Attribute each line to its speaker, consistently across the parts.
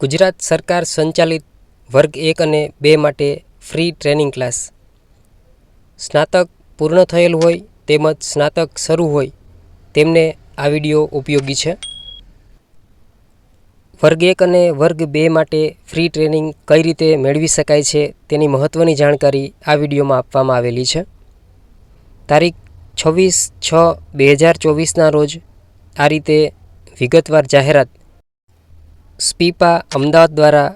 Speaker 1: ગુજરાત સરકાર સંચાલિત વર્ગ એક અને બે માટે ફ્રી ટ્રેનિંગ ક્લાસ. સ્નાતક પૂર્ણ થયેલ હોય તેમજ સ્નાતક શરૂ હોય તેમને આ વીડિયો ઉપયોગી છે. વર્ગ એક અને વર્ગ બે માટે ફ્રી ટ્રેનિંગ કઈ રીતે મેળવી શકાય છે તેની મહત્ત્વની જાણકારી આ વિડીયોમાં આપવામાં આવેલી છે. તારીખ છવ્વીસ છ બે હજાર ચોવીસના રોજ આ રીતે વિગતવાર જાહેરાત સ્પીપા અમદાવાદ દ્વારા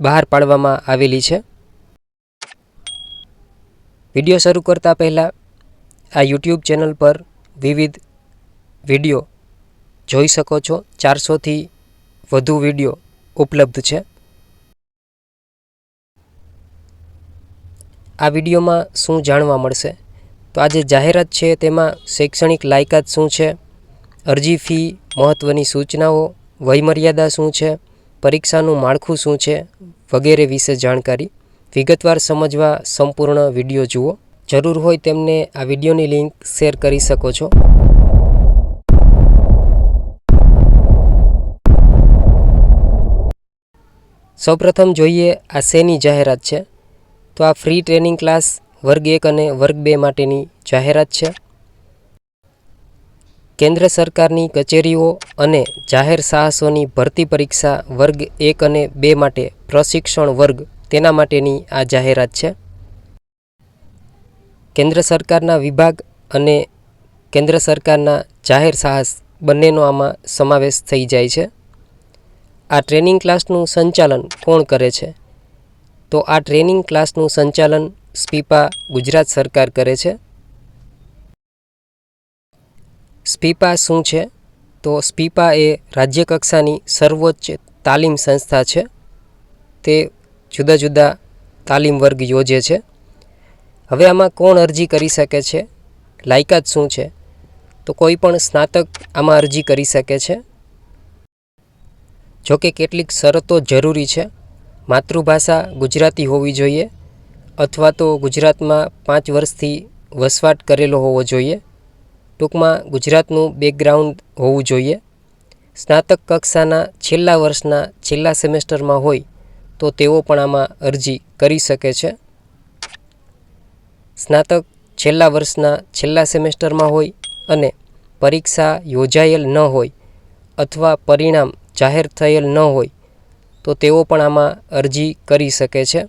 Speaker 1: બહાર પાડવામાં આવેલી છે. વીડિયો શરૂ કરતાં પહેલાં આ યુટ્યુબ ચેનલ પર વિવિધ વીડિયો જોઈ શકો છો. ચારસોથી વધુ વીડિયો ઉપલબ્ધ છે. આ વિડીયોમાં શું જાણવા મળશે? તો આ જે જાહેરાત છે તેમાં શૈક્ષણિક લાયકાત શું છે? અરજી ફી મહત્ત્વની સૂચનાઓ વયમર્યાદા શું છે? પરીક્ષાનું માળખું શું છે? વગેરે વિશે જાણકારી. વિગતવાર સમજવા સંપૂર્ણ વીડિયો જુઓ. જરૂર હોય તેમને આ વિડીયોની લિંક શેર કરી શકો છો. સૌપ્રથમ જોઈએ આ શેની જાહેરાત છે? તો આ ફ્રી ટ્રેનિંગ ક્લાસ વર્ગ એક અને વર્ગ બે માટેની જાહેરાત છે. કેન્દ્ર સરકારની કચેરીઓ અને જાહેર સાહસોની ભરતી પરીક્ષા વર્ગ એક અને બે માટે પ્રશિક્ષણ વર્ગ તેના માટેની આ જાહેરાત છે. કેન્દ્ર સરકારના વિભાગ અને કેન્દ્ર સરકારના જાહેર સાહસ બંનેનો આમાં સમાવેશ થઈ જાય છે. આ ટ્રેનિંગ ક્લાસનું સંચાલન કોણ કરે છે? તો આ ટ્રેનિંગ ક્લાસનું સંચાલન સ્પીપા ગુજરાત સરકાર કરે છે. સ્પીપા શું છે? તો સ્પીપા એ રાજ્ય કક્ષાની સર્વોચ્ચ તાલીમ સંસ્થા છે. તે જુદા જુદા તાલીમ વર્ગ યોજે છે. હવે આમાં કોણ અરજી કરી શકે છે? લાયકાત શું છે? તો કોઈ પણ સ્નાતક આમાં અરજી કરી શકે છે. જોકે કેટલીક શરતો જરૂરી છે. માતૃભાષા ગુજરાતી હોવી જોઈએ અથવા તો ગુજરાતમાં પાંચ વર્ષથી વસવાટ કરેલો હોવો જોઈએ. ટૂંકમાં ગુજરાતનું બેકગ્રાઉન્ડ હોવું જોઈએ. સ્નાતક કક્ષાના છેલ્લા વર્ષના છેલ્લા સેમેસ્ટરમાં હોય તો તેઓ પણ આમાં અરજી કરી શકે છે. સ્નાતક છેલ્લા વર્ષના છેલ્લા સેમેસ્ટરમાં હોય અને પરીક્ષા યોજાયેલ ન હોય અથવા પરિણામ જાહેર થયેલ ન હોય તો તેઓ પણ આમાં અરજી કરી શકે છે.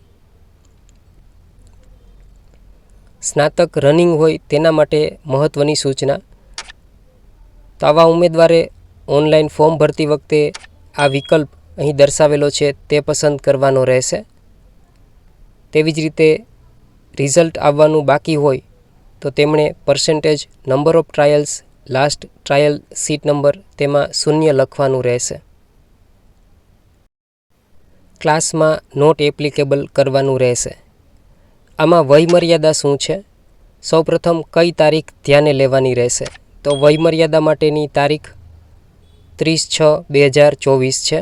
Speaker 1: સ્નાતક રનિંગ હોય તેના માટે મહત્ત્વની સૂચના. તો આવા ઉમેદવારે ઓનલાઈન ફોર્મ ભરતી વખતે આ વિકલ્પ અહીં દર્શાવેલો છે, તે પસંદ કરવાનો રહેશે. તેવી જ રીતે રિઝલ્ટ આવવાનું બાકી હોય, તો તેમણે percentage number of trials last trial seat number તેમાં શૂન્ય લખવાનું રહેશે. ક્લાસમાં નોટ એપ્લિકેબલ કરવાનું રહેશે. આમાં વયમર્યાદા શું છે? સૌપ્રથમ કઈ તારીખ ધ્યાને લેવાની રહેશે? તો વયમર્યાદા માટેની તારીખ ત્રીસ છ બે હજાર ચોવીસ છે.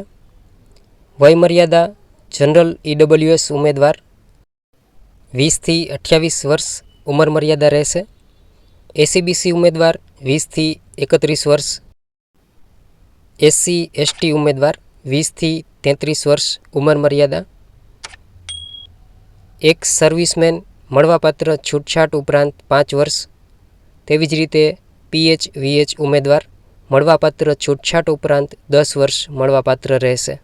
Speaker 1: વયમર્યાદા જનરલ ઈડબલ્યુએસ ઉમેદવાર વીસથી અઠ્યાવીસ વર્ષ ઉંમર મર્યાદા રહેશે. એસીબીસી ઉમેદવાર વીસથી એકત્રીસ વર્ષ. એસસી એસટી ઉમેદવાર વીસથી તેત્રીસ વર્ષ ઉંમર મર્યાદા. એક સર્વિસમેન મળવાપાત્ર છૂટછાટ ઉપરાંત પાંચ વર્ષ. તેવી જ રીતે પીએચ વીએચ ઉમેદવાર મળવાપાત્ર છૂટછાટ ઉપરાંત દસ વર્ષ મળવાપાત્ર રહેશે.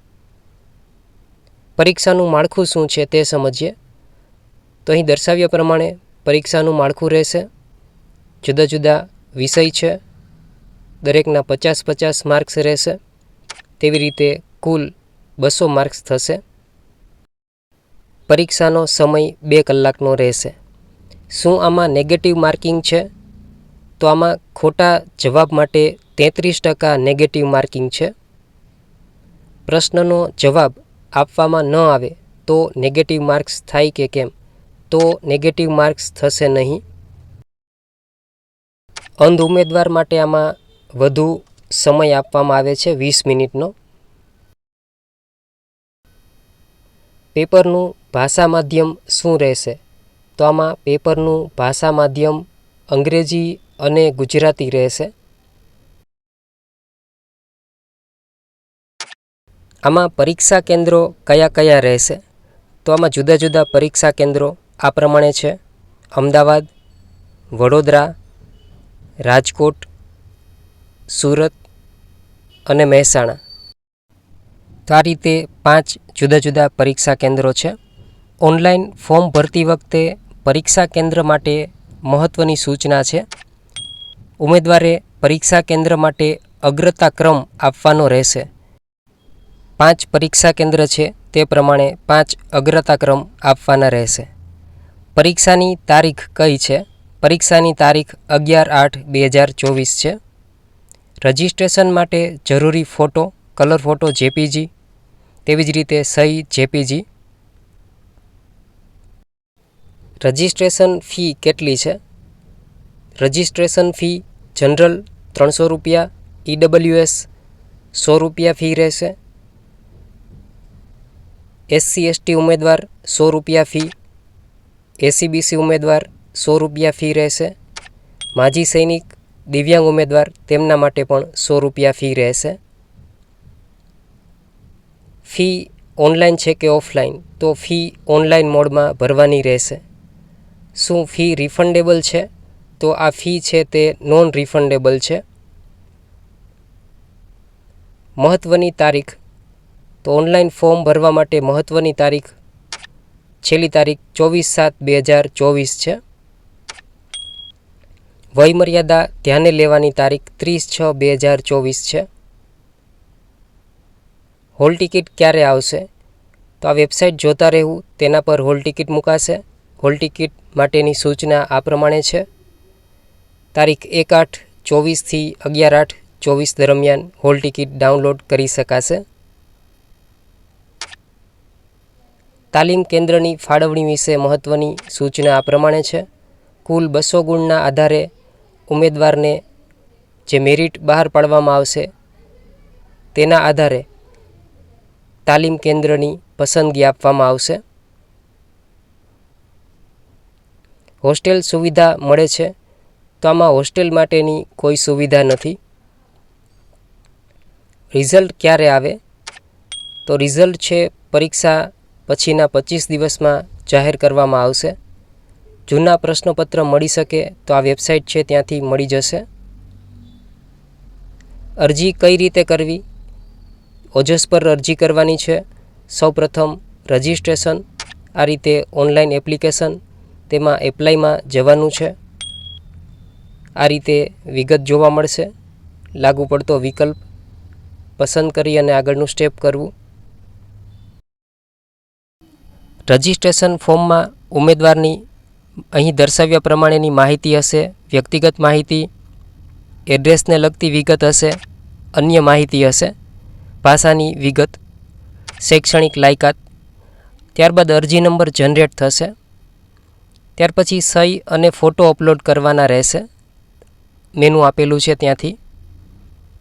Speaker 1: પરીક્ષાનું માળખું શું છે તે સમજીએ. તો અહીં દર્શાવ્યા પ્રમાણે પરીક્ષાનું માળખું રહેશે. જુદા જુદા વિષય છે. દરેકના પચાસ પચાસ માર્ક્સ રહેશે. તેવી રીતે કુલ બસો માર્ક્સ થશે. પરીક્ષાનો સમય બે કલાકનો રહેશે. શું આમાં નેગેટિવ માર્કિંગ છે? તો આમાં ખોટા જવાબ માટે તેત્રીસ ટકા નેગેટિવ માર્કિંગ છે. પ્રશ્નનો જવાબ આપવામાં ન આવે તો નેગેટિવ માર્ક્સ થાય કે કેમ? તો નેગેટિવ માર્ક્સ થશે નહીં. અંધ ઉમેદવાર માટે આમાં વધુ સમય આપવામાં આવે છે વીસ મિનિટનો. પેપરનું ભાષા માધ્યમ શું રહેશે? તો આમાં પેપરનું ભાષા માધ્યમ અંગ્રેજી અને ગુજરાતી રહેશે. આમાં પરીક્ષા કેન્દ્રો કયા કયા રહેશે? તો આમાં જુદા જુદા પરીક્ષા કેન્દ્રો આ પ્રમાણે છે. અમદાવાદ, વડોદરા, રાજકોટ, સુરત અને મહેસાણા. તો આ રીતે પાંચ જુદા જુદા પરીક્ષા કેન્દ્રો છે. ઓનલાઈન ફોર્મ ભરતી વખતે પરીક્ષા કેન્દ્ર માટે મહત્ત્વની સૂચના છે. ઉમેદવારે પરીક્ષા કેન્દ્ર માટે અગ્રતા ક્રમ આપવાનો રહેશે. પાંચ પરીક્ષા કેન્દ્ર છે તે પ્રમાણે પાંચ અગ્રતા ક્રમ આપવાના રહેશે. પરીક્ષાની તારીખ કઈ છે? પરીક્ષાની તારીખ અગિયાર આઠ બે હજાર ચોવીસ છે. રજિસ્ટ્રેશન માટે જરૂરી ફોટો, કલર ફોટો, જેપીજી તેવી જ રીતે સહી જેપીજી. રજિસ્ટ્રેશન ફી કેટલી છે? રજિસ્ટ્રેશન ફી જનરલ ત્રણસો રૂપિયા ઈડબલ્યુએસ સો રૂપિયા ફી રહેશે. એસસી, એસટી ઉમેદવાર સો રૂપિયા ફી. એસીબીસી ઉમેદવાર સો રૂપિયા ફી રહેશે. માજી સૈનિક, દિવ્યાંગ ઉમેદવાર તેમના માટે પણ સો રૂપિયા ફી રહેશે. ફી ઓનલાઈન છે કે ઓફલાઈન? તો ફી ઓનલાઈન મોડમાં ભરવાની રહેશે. શું ફી રિફંડેબલ છે? તો આ ફી છે તે નોન રિફંડેબલ છે. મહત્ત્વની તારીખ. તો ઓનલાઈન ફોર્મ ભરવા માટે મહત્ત્વની તારીખ. છેલ્લી તારીખ ચોવીસ સાત બે હજાર ચોવીસ છે. વયમર્યાદા ધ્યાને લેવાની તારીખ ત્રીસ છ બે હજાર ચોવીસ છે. હોલ ટિકિટ ક્યારે આવશે? તો આ વેબસાઇટ જોતા રહેવું, તેના પર હોલ ટિકિટ મુકાશે. હોલ ટિકિટ માટેની સૂચના આ પ્રમાણે છે. તારીખ એક આઠ ચોવીસથી અગિયાર આઠ ચોવીસ દરમિયાન હોલ ટિકિટ ડાઉનલોડ કરી શકાશે. તાલીમ કેન્દ્રની ફાળવણી વિશે મહત્ત્વની સૂચના આ પ્રમાણે છે. કુલ બસો ગુણના આધારે ઉમેદવારને જે મેરિટ બહાર પાડવામાં આવશે, તેના આધારે તાલીમ કેન્દ્રની પસંદગી આપવામાં આવશે. હોસ્ટેલ સુવિધા મળે છે, તો આમાં હોસ્ટેલ માટેની કોઈ સુવિધા નથી. રિઝલ્ટ ક્યારે આવે? તો રિઝલ્ટ છે પરીક્ષા પછીના પચીસ દિવસમાં જાહેર કરવામાં આવશે. જૂના પ્રશ્નપત્ર મળી શકે તો આ વેબસાઇટ છે ત્યાંથી મળી જશે. અરજી કઈ રીતે કરવી? ઓજસ પર અરજી કરવાની છે. સૌપ્રથમ રજિસ્ટ્રેશન, આ રીતે ઓનલાઈન એપ્લિકેશન તેમાં એપ્લાયમાં જવાનું છે. આ રીતે વિગત જોવા મળશે. લાગુ પડતો વિકલ્પ. પસંદ કરી અને આગળનું સ્ટેપ કરવું. રજિસ્ટ્રેશન ફોર્મમાં ઉમેદવારની અહીં દર્શાવ્યા પ્રમાણેની માહિતી હશે, વ્યક્તિગત માહિતી, એડ્રેસને લગતી વિગત હશે, અન્ય માહિતી હશે. ભાષાની વિગત, શૈક્ષણિક લાયકાત, ત્યારબાદ અરજી નંબર જનરેટ થશે, ત્યાર પછી સહી અને ફોટો અપલોડ કરવાના રહેશે. મેનુ આપેલું છે ત્યાંથી.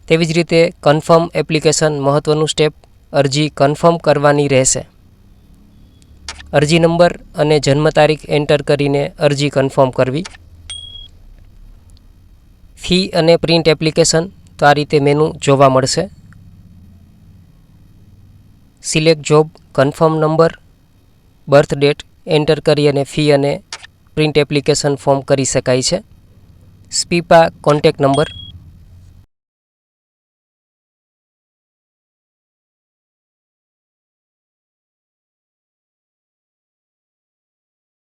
Speaker 1: તેવી જ રીતે કન્ફર્મ એપ્લિકેશન મહત્ત્વનું સ્ટેપ, અરજી કન્ફર્મ કરવાની રહેશે. અરજી નંબર અને જન્મ તારીખ એન્ટર કરીને અરજી કન્ફર્મ કરવી. ફી અને પ્રિન્ટ એપ્લિકેશન તો આ રીતે મેનુ જોવા મળશે. Select job, confirm number, birth date, enter કરી અને ફી અને પ્રિન્ટ એપ્લિકેશન ફોર્મ કરી શકાય છે. SPIPA contact number